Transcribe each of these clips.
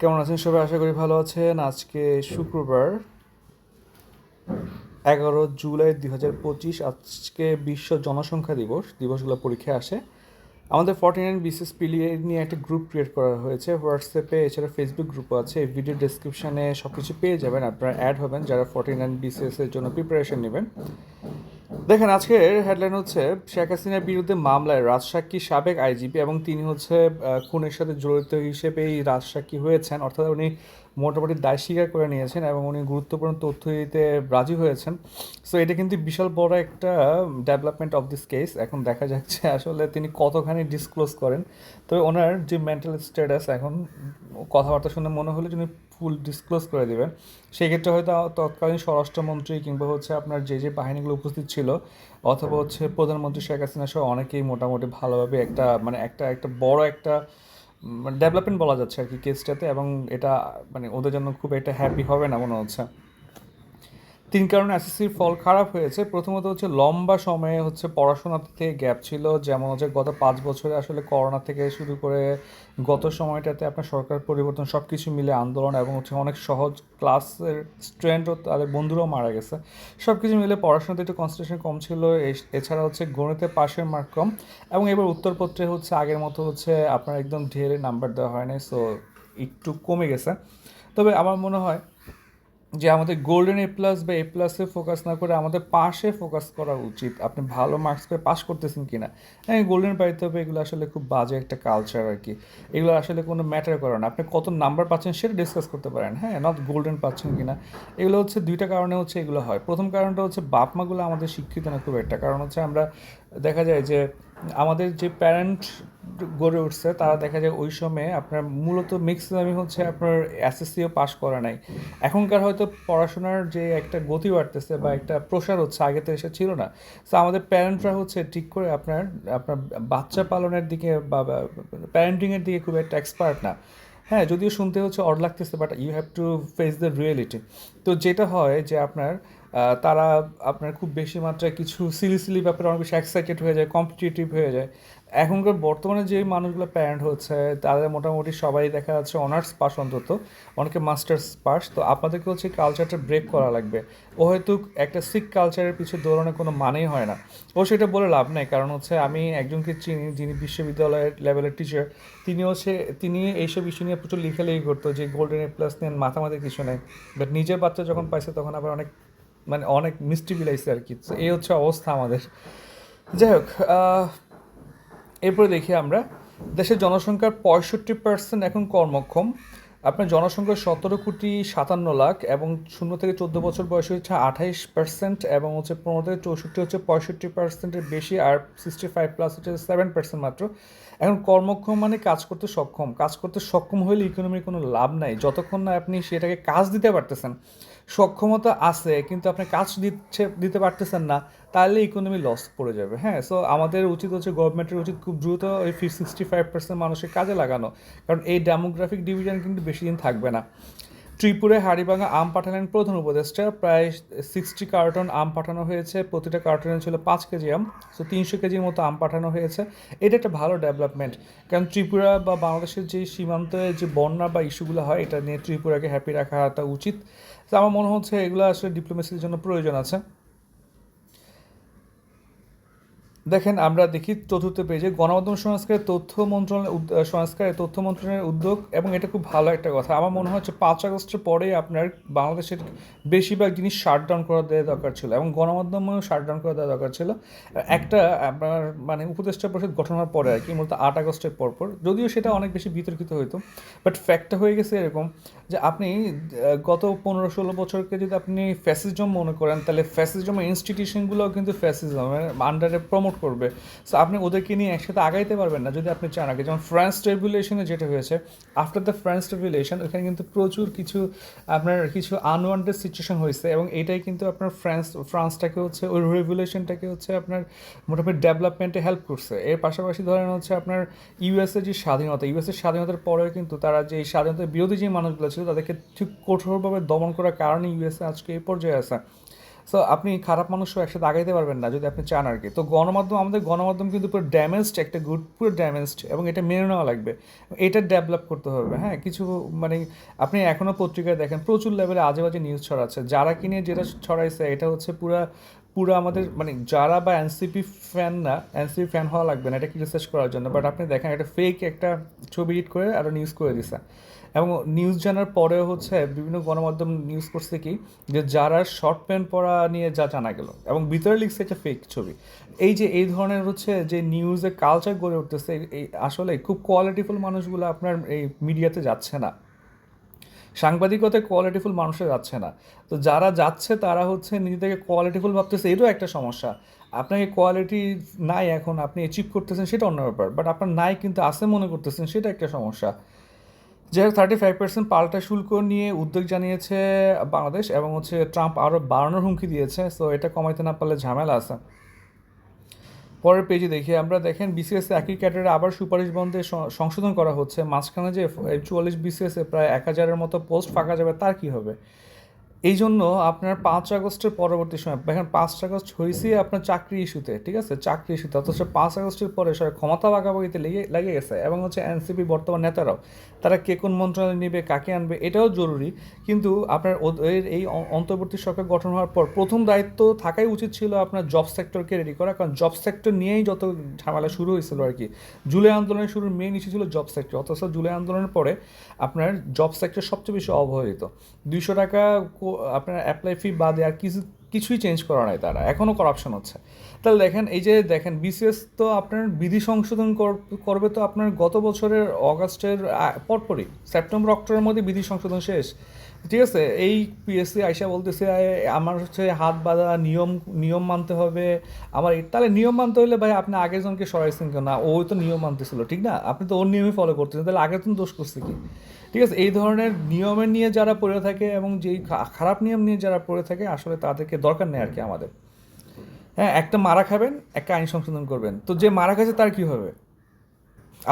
কেমন আছেন সবাই? আশা করি ভালো আছেন। আজকে শুক্রবার, এগারো জুলাই দুই হাজার পঁচিশ, আজকে বিশ্ব জনসংখ্যা দিবস। দিবসগুলো পরীক্ষায় আসে। আমাদের ফর্টি নাইন বিসিএস পিলিয়ে নিয়ে একটা গ্রুপ ক্রিয়েট করা হয়েছে। হোয়াটসঅ্যাপে, এছাড়া ফেসবুক গ্রুপও আছে। এই ভিডিও ডেসক্রিপশানে সব কিছু পেয়ে যাবেন। আপনারা অ্যাড হবেন। যারা ফর্টি নাইন বিসিএসের জন্য প্রিপারেশন নেবেন। দেখেন, আজকের হেডলাইন হচ্ছে, শেখ হাসিনার বিরুদ্ধে মামলায় রাজসাক্ষী সাবেক আইজিপি এবং তিনি হচ্ছে খুনের সাথে জড়িত হিসেবে এই রাজসাক্ষী হয়েছেন। অর্থাৎ উনি মোটামুটি দায় স্বীকার করে নিয়েছেন এবং উনি গুরুত্বপূর্ণ তথ্য দিতে রাজি হয়েছেন। সো এটা কিন্তু বিশাল বড় একটা ডেভেলপমেন্ট অফ দিস কেস এখন দেখা যাচ্ছে আসলে তিনি কতখানি ডিসক্লোজ করেন। তবে ওনার যে মেন্টাল স্ট্যাটাস এখন কথাবার্তা শুনে মনে হলো যিনি ফুল ডিসক্লোজ করে দেবেন। সেক্ষেত্রে হয়তো তৎকালীন স্বরাষ্ট্রমন্ত্রী কিংবা হচ্ছে আপনার যে যে বাহিনীগুলো উপস্থিত ছিল অথবা হচ্ছে প্রধানমন্ত্রী শেখ হাসিনা সহ অনেকেই মোটামুটি ভালোভাবে একটা মানে একটা একটা বড় একটা মানে ডেভেলপমেন্ট বলা যাচ্ছে আর কি কেসটাতে এবং এটা মানে ওদের জন্য খুব একটা হ্যাপি হবে না মনে হচ্ছে। তিন কারণে এসএসসির ফল খারাপ হয়েছে। প্রথমত হচ্ছে লম্বা সময়ে হচ্ছে পড়াশোনা থেকে গ্যাপ ছিল। যেমন হচ্ছে গত পাঁচ বছরে আসলে করোনা থেকে শুরু করে গত সময়টাতে আপনার সরকার পরিবর্তন সব কিছু মিলে আন্দোলন এবং হচ্ছে অনেক সহজ ক্লাসের স্টুডেন্টও তাদের বন্ধুরাও মারা গেছে। সব কিছু মিলে পড়াশোনাতে একটু কনসেন্ট্রেশন কম ছিল। এছাড়া হচ্ছে গণিতে পাশের মার্ক কম এবং এবার উত্তরপত্রে হচ্ছে আগের মতো হচ্ছে আপনার একদম ঢেরে নাম্বার দেওয়া হয় নাই সো একটু কমে গেছে। তবে আমার মনে হয় যে আমাদের গোল্ডেন এ প্লাস বা এ প্লাসে ফোকাস না করে আমাদের পাশে ফোকাস করা উচিত। আপনি ভালো মার্কস পেয়ে পাস করতেছেন কি না হ্যাঁ গোল্ডেন পাইতে হবে, এগুলো আসলে খুব বাজে একটা কালচার আর কি। এগুলো আসলে কোনো ম্যাটার করে না। আপনি কত নাম্বার পাচ্ছেন সেটা ডিসকাস করতে পারেন। হ্যাঁ নট গোল্ডেন পাচ্ছেন কি না এগুলো হচ্ছে, দুইটা কারণে হচ্ছে এগুলো হয়। প্রথম কারণটা হচ্ছে বাপ মাগুলো আমাদের শিক্ষিত না খুব একটা। কারণ হচ্ছে, আমরা দেখা যায় যে, আমাদের যে প্যারেন্ট গড়ে উঠছে, তারা দেখা যায় ওই সময়ে আপনার মূলত ম্যাক্সিমামই হচ্ছে আপনার এসএসসিও পাশ করা নাই। এখনকার হয়তো পড়াশোনার যে একটা গতি বাড়তেছে বা একটা প্রসার হচ্ছে, আগে তো এসে ছিল না। তো আমাদের প্যারেন্টরা হচ্ছে ঠিক করে আপনার আপনার বাচ্চা পালনের দিকে বা প্যারেন্টিংয়ের দিকে খুব একটা এক্সপার্ট না। হ্যাঁ যদিও শুনতে হচ্ছে অড লাগতেছে but you have to face the reality তো যেটা হয় যে আপনার তারা আপনার খুব বেশি মাত্রায় কিছু সিলি সিলি ব্যাপারে অনেক বেশি এক্সাইটেড হয়ে যায় কম্পিটিটিভ হয়ে যায়। এখনকার বর্তমানে যে মানুষগুলো প্যারেন্ট হচ্ছে, তাদের মোটামুটি সবাই দেখা যাচ্ছে অনার্স পাস অন্তত, অনেকে মাস্টার্স পাস তো আপনাদেরকে হচ্ছে কালচারটা ব্রেক করা লাগবে। ও হয়তো একটা শিখ কালচারের পিছু দৌড়ানোর কোনো মানেই হয় না। ও সেটা বলে লাভ নেই, কারণ হচ্ছে আমি একজনকে চিনি যিনি বিশ্ববিদ্যালয়ের লেভেলের টিচার তিনি হচ্ছে, তিনি এইসব ইস্যু নিয়ে প্রচুর লেখালেখি করতো, যে গোল্ডেন এ প্লাস নেন মাথামাতি কিছু নেই। বাট নিজের বাচ্চা যখন পাইছে, তখন আবার অনেক মানে অনেক মিষ্টি বিলাইছে আর কি। এই হচ্ছে অবস্থা আমাদের। যাই হোক এরপরে দেখি আমরা। দেশের জনসংখ্যার পঁয়ষট্টি পার্সেন্ট এখন কর্মক্ষম। আপনার জনসংখ্যা সতেরো কোটি সাতান্ন লাখ এবং শূন্য থেকে চোদ্দ বছর বয়সী হচ্ছে আঠাইশ পার্সেন্ট এবং হচ্ছে পনেরো থেকে চৌষট্টি হচ্ছে পঁয়ষট্টি পার্সেন্টের বেশি আর সিক্সটি ফাইভ প্লাস হচ্ছে সেভেন পার্সেন্ট মাত্র। এখন কর্মক্ষম মানে কাজ করতে সক্ষম। কাজ করতে সক্ষম হলে ইকোনমির কোনো লাভ নাই। যতক্ষণ না আপনি সেটাকে কাজ দিতে পারতেছেন সক্ষমতা আছে, কিন্তু আপনি কাজ দিচ্ছে, দিতে পারতেছেন না তাহলে ইকোনমি লস পড়ে যাবে হ্যাঁ? সো আমাদের উচিত হচ্ছে গভর্নমেন্টের উচিত খুব দ্রুত ওই সিক্সটি ফাইভ পার্সেন্ট মানুষের কাজে লাগানো, কারণ এই ডেমোগ্রাফিক ডিভিশন কিন্তু বেশি দিন থাকবে না। ত্রিপুরায় হাড়িভাঙা আম পাঠালেন প্রধান উপদেষ্টা। প্রায় সিক্সটি কার্টন আম পাঠানো হয়েছে। প্রতিটা কার্টনে ছিল পাঁচ কেজি আম সো তিনশো কেজির মতো আম পাঠানো হয়েছে। এটা একটা ভালো ডেভেলপমেন্ট কারণ ত্রিপুরা বা বাংলাদেশের যে সীমান্তে যে বন্যা বা ইস্যুগুলো হয়, এটা নিয়ে ত্রিপুরাকে হ্যাপি রাখাটা উচিত। তো আমার মনে হচ্ছে এগুলো আসলে ডিপ্লোমেসির জন্য প্রয়োজন আছে। দেখেন, আমরা দেখি চতুর্থ পেজে গণমাধ্যম সংস্কারের তথ্য মন্ত্রণালয় সংস্কারের তথ্য মন্ত্রণালয়ের উদ্যোগ এবং এটা খুব ভালো একটা কথা। আমার মনে হচ্ছে পাঁচ আগস্টের পরে আপনার বাংলাদেশের বেশিরভাগ জিনিস শাট ডাউন করা দেওয়া দরকার ছিল এবং গণমাধ্যমেও শাট ডাউন করে দেওয়া দরকার ছিল। একটা আপনার মানে উপদেষ্টা পরিষদ গঠন হওয়ার পরে আর কি, মূলত আট আগস্টের পর পর। যদিও সেটা অনেক বেশি বিতর্কিত হইতো বাট ফ্যাক্টটা হয়ে গেছে এরকম যে আপনি গত পনেরো ষোলো বছরকে যদি আপনি ফ্যাসিজম মনে করেন, তাহলে ফ্যাসিজমের ইনস্টিটিউশনগুলোও কিন্তু ফ্যাসিজমের আন্ডারে প্রমোট করবে। সো আপনি ওদেরকে নিয়ে একসাথে আগাইতে পারবেন না যদি আপনি চান আগে। যেমন ফ্রান্স রেগুলেশনে যেটা হয়েছে আফটার দ্য ফ্রান্স রেগুলেশন ওখানে কিন্তু প্রচুর কিছু আপনার কিছু আনওয়ান্টেড সিচুয়েশন হয়েছে এবং এটাই কিন্তু আপনার ফ্রান্স ফ্রান্সটাকে হচ্ছে, ওই রেগুলেশনটাকে হচ্ছে আপনার মোটামুটি ডেভেলপমেন্টে হেল্প করছে। এর পাশাপাশি ধরেন হচ্ছে আপনার ইউএসএ যে স্বাধীনতা ইউএসএর স্বাধীনতার পরেও কিন্তু তারা যে স্বাধীনতার বিরোধী যে মানুষগুলো ছিল, তাদেরকে ঠিক কঠোরভাবে দমন করার কারণে ইউএসএ আজকে এই পর্যায়ে আছে। সো আপনি খারাপ মানুষও একসাথে আগাইতে পারবেন না যদি আপনি চান আর কি তো গণমাধ্যম, আমাদের গণমাধ্যম কিন্তু পুরো ড্যামেজড একটা গুড পুরো ড্যামেজড এবং এটা মেনে নেওয়া লাগবে। এটা ডেভেলপ করতে হবে হ্যাঁ? কিছু মানে আপনি এখনও পত্রিকায় দেখেন, প্রচুর লেভেলে আজে বাজে নিউজ ছড়াচ্ছে। যারা কিনে যেটা ছড়াইছে, এটা হচ্ছে পুরা, পুরো আমাদের মানে যারা বা এনসিপি ফ্যান না এনসিপি ফ্যান হওয়া লাগবে না এটা কি রিসার্চ করার জন্য। বাট আপনি দেখেন, একটা ফেক একটা ছবি এডিট করে আরও নিউজ করে দিছে। এবং নিউজ জানার পরেও হচ্ছে বিভিন্ন গণমাধ্যম নিউজ করছে কি, যে যারা শর্ট প্যান্ট পরা নিয়ে যা জানা গেল এবং ভিতরে লিখছে একটা ফেক ছবি। এই যে, এই ধরনের হচ্ছে যে নিউজে কালচার গড়ে উঠতেছে এই আসলে খুব কোয়ালিটিফুল মানুষগুলো আপনার এই মিডিয়াতে যাচ্ছে না। সাংবাদিকতায় কোয়ালিটিফুল মানুষে যাচ্ছে না। তো যারা যাচ্ছে, তারা হচ্ছে নিজেদেরকে কোয়ালিটিফুল ভাবতেছে এটাও একটা সমস্যা। আপনাকে কোয়ালিটি নাই এখন, আপনি অ্যাচিভ করতেছেন, সেটা অন্য ব্যাপার। বাট আপনার নাই কিন্তু আছে মনে করতেছেন, সেটা একটা সমস্যা। যে থার্টি ফাইভ পার্সেন্ট পাল্টা শুল্ক নিয়ে উদ্যোগ জানিয়েছে বাংলাদেশ এবং হচ্ছে ট্রাম্প আরও বাড়ানোর হুমকি দিয়েছে সো এটা কমাইতে না পারলে ঝামেলা আছে। পরের পেজে দেখি আমরা, দেখেন বিসিএস একই ক্যাটারে আবার সুপারিশ বন্ধে সংশোধন করা হচ্ছে, মাঝখানে যে চুয়াল্লিশ বিসিএসে প্রায় এক হাজারের মতো পোস্ট ফাঁকা যাবে, তার কী হবে? এই জন্য আপনার পাঁচ আগস্টের পরবর্তী সময় এখন পাঁচ আগস্ট হয়েছে আপনার চাকরি ইস্যুতে, ঠিক আছে? চাকরি ইস্যুতে, অথচ পাঁচ আগস্টের পরে সবাই ক্ষমতা বাগাবাগিতে লেগে লেগে গেছে এবং হচ্ছে এনসিপি বর্তমান নেতারাও, তারা কে কোন মন্ত্রণালয় নেবে, কাকে আনবে, এটাও জরুরি। কিন্তু আপনার এই অন্তর্বর্তী সরকার গঠন হওয়ার পর প্রথম দায়িত্ব থাকাই উচিত ছিল আপনার জব সেক্টরকে রেডি করা, কারণ জব সেক্টর নিয়েই যত ঝামেলা শুরু হয়েছিল আর কি। জুলাই আন্দোলনের শুরুর মেন ইস্যু ছিল জব সেক্টর, অথচ জুলাই আন্দোলনের পরে আপনার জব সেক্টর সবচেয়ে বেশি অবহেলিত। দুইশো টাকা আপনার অ্যাপ্লাই ফি বাদে আর কিছু, কিছুই চেঞ্জ করা নাই তারা। এখনও করাপশন হচ্ছে। তাহলে দেখেন, এই যে দেখেন বিসিএস তো আপনার বিধি সংশোধন করবে তো আপনার গত বছরের অগাস্টের পরপরই, সেপ্টেম্বর, অক্টোবরের মধ্যে বিধি সংশোধন শেষ। ঠিক আছে? এই পিএসসি আইসা বলতেছে আমার হচ্ছে হাত বাঁধা, নিয়ম নিয়ম মানতে হবে। আমার তাহলে নিয়ম মানতে হলে ভাই আপনি আগের জনকে সরাইছেন কেন? না ও তো নিয়ম মানতেছিল, ঠিক না? আপনি তো ওর নিয়মই ফলো করতেছেন। তাহলে আগের তো দোষ করছে কি? ঠিক আছে, এই ধরনের নিয়মের নিয়ে যারা পড়ে থাকে এবং যেই খারাপ নিয়ম নিয়ে যারা পড়ে থাকে, আসলে তাদেরকে দরকার নেই আর কি আমাদের। হ্যাঁ একটা মারা খাবেন, একটা আইন সংশোধন করবেন। তো যে মারা খাচ্ছে তার কী হবে?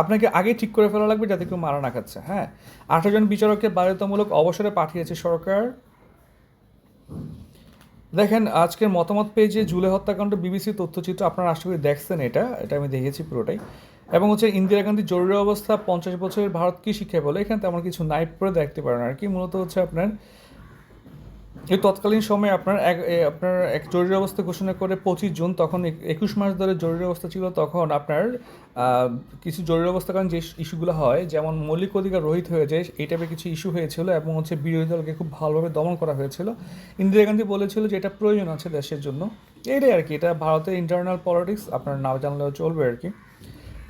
আপনাকে আগে ঠিক করে ফেলা লাগবে যাতে কেউ মারা না খাচ্ছে হ্যাঁ? আঠারো জন বিচারককে বাধ্যতামূলক অবসরে পাঠিয়েছে সরকার। দেখেন, আজকের মতামত পেজে জুলে হত্যাকাণ্ড বিবিসি তথ্যচিত্র আপনারা আশা করি দেখছেন এটা এটা আমি দেখেছি পুরোটাই। এবং হচ্ছে ইন্দিরা গান্ধী জরুরি অবস্থা পঞ্চাশ বছরের ভারত কী শিক্ষা বলে? এখানে তেমন কিছু নাই, পরে দেখতে পারেন আর কি। মূলত হচ্ছে আপনার এই তৎকালীন সময়ে আপনার এক আপনার এক জরুরি অবস্থা ঘোষণা করে পঁচিশ জুন, তখন একুশ মাস ধরে জরুরি অবস্থা ছিল, তখন আপনার কিছু জরুরি অবস্থা কারণ যে ইস্যুগুলো হয়, যেমন মৌলিক অধিকার রহিত হয়ে যায়, এই টাইপের কিছু ইস্যু হয়েছিল এবং হচ্ছে বিরোধী দলকে খুব ভালোভাবে দমন করা হয়েছিল। ইন্দিরা গান্ধী বলেছিল যে এটা প্রয়োজন আছে দেশের জন্য। এটাই আর কি, এটা ভারতের ইন্টারনাল পলিটিক্স আপনার নাও জানলেও চলবে আর কি।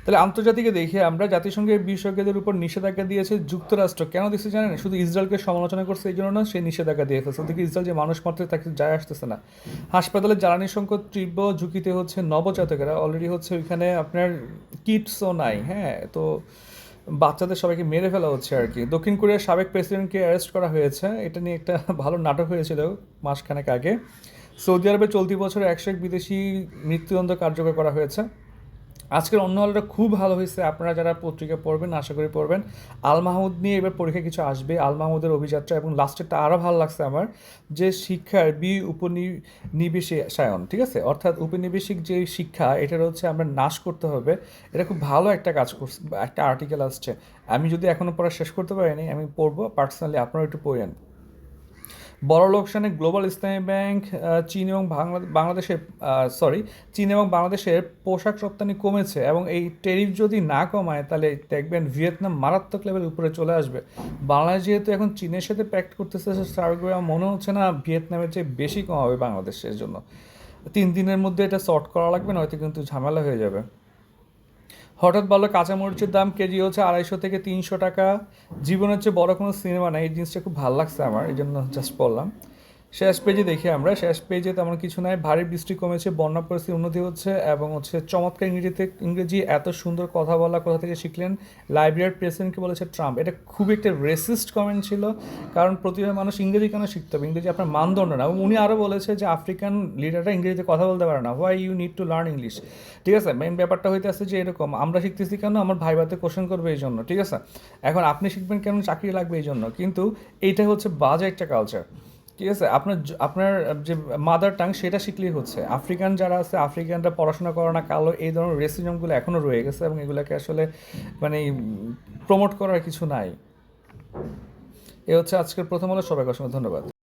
তাহলে আন্তর্জাতিকে দেখে আমরা জাতিসংঘের বিশেষজ্ঞদের উপর নিষেধাজ্ঞা দিয়েছে যুক্তরাষ্ট্র। কেন দিচ্ছে জানেন? শুধু ইসরায়েলকে সমালোচনা করছে এই জন্য না সে নিষেধাজ্ঞা দিয়ে ফেলছে ওদিকে ইসরায়েল যে মানুষ মাত্রে তাকে যায় আসতেছে না। হাসপাতালে জ্বালানি সংকট তীব্র, ঝুঁকিতে হচ্ছে নবজাতকেরা। অলরেডি হচ্ছে ওইখানে আপনার কিটসও নাই হ্যাঁ? তো বাচ্চাদের সবাইকে মেরে ফেলা হচ্ছে আর কি। দক্ষিণ কোরিয়ার সাবেক প্রেসিডেন্টকে অ্যারেস্ট করা হয়েছে। এটা নিয়ে একটা ভালো নাটক হয়েছিল মাসখানেক আগে। সৌদি আরবে চলতি বছরে একশো এক বিদেশি মৃত্যুদণ্ড কার্যকর করা হয়েছে। আজকের অন্য আলোটা খুব ভালো হয়েছে। আপনারা যারা পত্রিকা পড়বেন, আশা করি পড়বেন। আল মাহমুদ নিয়ে এবার পরীক্ষা কিছু আসবে, আল মাহমুদের অভিযাত্রা এবং লাস্টেরটা আরও ভালো লাগছে আমার, যে শিক্ষার বি উপনিবেশে সায়ন, ঠিক আছে? অর্থাৎ উপনিবেশিক যে শিক্ষা, এটার হচ্ছে আমরা নাশ করতে হবে। এটা খুব ভালো একটা কাজ করছে, একটা আর্টিকেল আসছে। আমি যদি এখনও পড়া শেষ করতে পারিনি, আমি পড়ব। পার্সোনালি আপনারা একটু পড়েন। বড় লোকসানে গ্লোবাল ইসলামী ব্যাংক চীন এবং বাংলাদেশের সরি চীন এবং বাংলাদেশের পোশাক রপ্তানি কমেছে এবং এই টেরিফ যদি না কমায়, তাহলে দেখবেন ভিয়েতনাম মারাত্মক লেভেল উপরে চলে আসবে। বাংলাদেশ যেহেতু এখন চীনের সাথে প্যাক্ট করতেছে স্বাভাবিকভাবে মনে হচ্ছে না ভিয়েতনামের চেয়ে বেশি কমাবে বাংলাদেশের জন্য। তিন দিনের মধ্যে এটা শর্ট করা লাগবে, নয়তো কিন্তু ঝামেলা হয়ে যাবে। হঠাৎ বলো কাঁচামরিচের দাম কেজি হচ্ছে আড়াইশো থেকে তিনশো টাকা। জীবনের হচ্ছে বড় কোনো সিনেমা নাই এই জিনিসটা খুব ভালো লাগছে আমার, এই জন্য জাস্ট বললাম। শেষ পেজে দেখি আমরা। শেষ পেজে তেমন কিছু নাই। ভারী বৃষ্টি কমেছে, বন্যা পরিস্থিতির উন্নতি হচ্ছে এবং হচ্ছে চমৎকার ইংরেজিতে, ইংরেজি এত সুন্দর কথা বলা কোথা থেকে শিখলেন? লাইব্রেরির প্রেসিডেন্টকে বলেছে ট্রাম্প এটা খুবই একটা রেসিস্ট কমেন্ট ছিল, কারণ প্রতিভাবে মানুষ ইংরেজি কেন শিখতে হবে? ইংরেজি আপনার মানদণ্ড না। এবং উনি আরও বলেছে যে আফ্রিকান লিডাররা ইংরেজিতে কথা বলতে পারে না। Why you need to learn English ঠিক আছে? মেন ব্যাপারটা হইতে আছে যে এরকম, আমরা শিখতেছি কেন? আমার ভাই ভাতে কোশ্চেন করবে এই জন্য। ঠিক আছে? এখন আপনি শিখবেন কেন? চাকরি লাগবে এই জন্য। কিন্তু এইটা হচ্ছে বাজে একটা কালচার ঠিক আছে? আপনার আপনার যে মাদার টাং সেটা শিখলেই হচ্ছে। আফ্রিকান যারা আছে, আফ্রিকানরা পড়াশোনা করে না, কালো, এই ধরনের রেসিজমগুলো এখনও রয়ে গেছে এবং এগুলোকে আসলে মানে প্রমোট করার কিছু নাই। এ হচ্ছে আজকের প্রথম হলো সবাইকে অসংখ্য ধন্যবাদ।